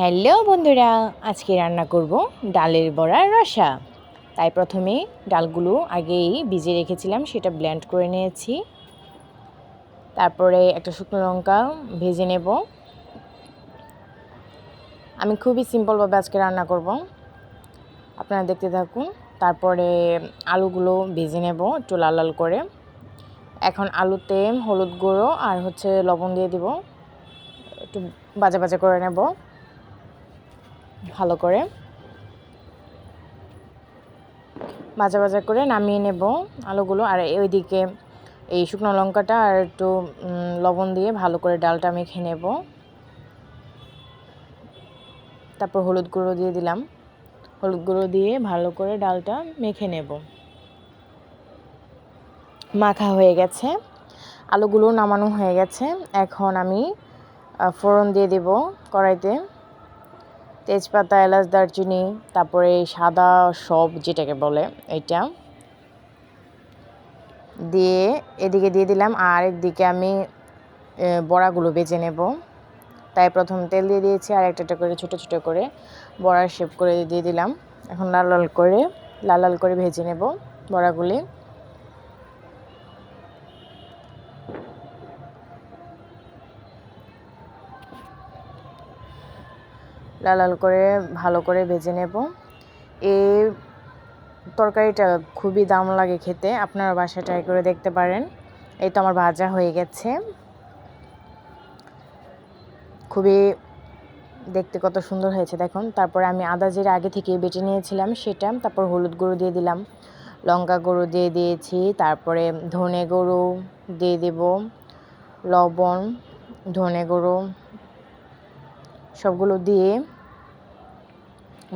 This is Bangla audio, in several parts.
হ্যালো বন্ধুরা, আজকে রান্না করব ডালের বড়া রসা। তাই প্রথমে ডালগুলো আগেই ভিজে রেখেছিলাম, সেটা ব্ল্যান্ড করে নিয়েছি। তারপরে একটা শুকনো লঙ্কা ভেজে নেব। আমি খুবই সিম্পলভাবে আজকে রান্না করব। আপনারা দেখতে থাকুন, তারপরে আলুগুলো ভেজে নেব একটু লাল লাল করে। এখন আলুতে হলুদ গুঁড়ো আর হচ্ছে লবণ দিয়ে দিব। একটু বাজা বাজা করে নেব। ভালো করে ভাজা ভাজা করে নামিয়ে নেব আলুগুলো। আর ওইদিকে এই শুকনো লঙ্কাটা আর একটু লবণ দিয়ে ভালো করে ডালটা মেখে নেব। তারপর হলুদ গুঁড়ো দিয়ে দিলাম। হলুদ গুঁড়ো দিয়ে ভালো করে ডালটা মেখে নেব। মাখা হয়ে গেছে। আলুগুলো নামানো হয়ে গেছে। এখন আমি ফোড়ন দিয়ে দেব কড়াইতে। তেজপাতা, এলাচ, দারচিনি, তারপরে সাদা সব যেটাকে বলে এটা দিয়ে এদিকে দিয়ে দিলাম। আর একদিকে আমি বড়াগুলো বেজে নেব। তাই প্রথম তেল দিয়ে দিয়েছি, আর একটা করে ছোটো ছোটো করে বড়ার শেপ করে দিয়ে দিলাম। এখন লাল লাল করে, লাল লাল করে ভেজে নেব বড়াগুলি। লাল লাল করে, ভালো করে ভেজে নেব। এই তরকারিটা খুবই দাম লাগে খেতে, আপনারা বাসায় ট্রাই করে দেখতে পারেন। এই তো আমার ভাজা হয়ে গেছে। খুবই দেখতে কত সুন্দর হয়েছে, দেখুন। তারপরে আমি আদা জিরা আগে থেকে বেটে নিয়েছিলাম সেটা, তারপর হলুদ গুঁড়ো দিয়ে দিলাম। লঙ্কা গুঁড়ো দিয়ে দিয়েছি, তারপরে ধনে গুঁড়ো দিয়ে দেব, লবণ, ধনে গুঁড়ো সবগুলো দিয়ে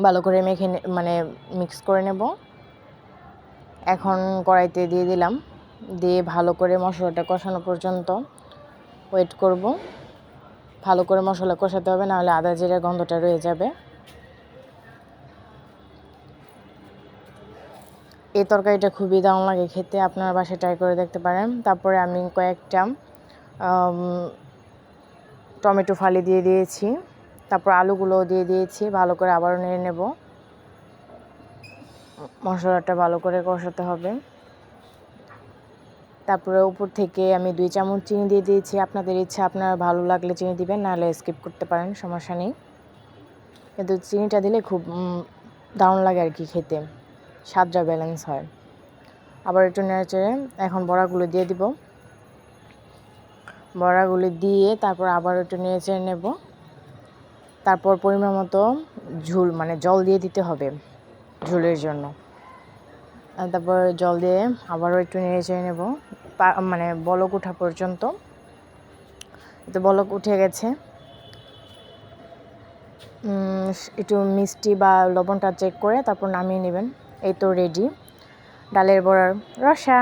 ভালো করে মেখে মানে মিক্স করে নেব। এখন কড়াইতে দিয়ে দিলাম। দিয়ে ভালো করে মশলাটা কষানো পর্যন্ত ওয়েট করব। ভালো করে মশলা কষাতে হবে, নাহলে আদা জিরা গন্ধটা রয়ে যাবে। এই তরকারিটা খুবই দাম লাগে খেতে, আপনারা বাসায় ট্রাই করে দেখতে পারেন। তারপরে আমি কয়েকটা টমেটো ফালি দিয়ে দিয়েছি। তারপর আলুগুলো দিয়ে দিয়েছি, ভালো করে আবারও নেড়ে নেব। মশলাটা ভালো করে কষাতে হবে। তারপরে উপর থেকে আমি দুই চামচ চিনি দিয়ে দিয়েছি। আপনাদের ইচ্ছা, আপনার ভালো লাগলে চিনি দিবেন, নাহলে স্কিপ করতে পারেন, সমস্যা নেই। কিন্তু চিনিটা দিলে খুব দারুণ লাগে আর কি খেতে। স্বাদটা ব্যালেন্স হয়। আবার একটু নেড়ে এখন বড়াগুলো দিয়ে দিব। বড়াগুলি দিয়ে তারপর আবার একটু নেড়ে চেড়ে নেব। তারপর পরিমাণ মতো ঝুল মানে জল দিয়ে দিতে হবে ঝুলের জন্য। তারপর জল দিয়ে আবারও একটু নেড়ে চেড়ে নেব। মানে বলক ওঠা পর্যন্ত। তো বলক উঠে গেছে। একটু মিষ্টি বা লবণটা চেক করে তারপর নামিয়ে নেবেন। এই তো রেডি ডালের বড়ার রসা।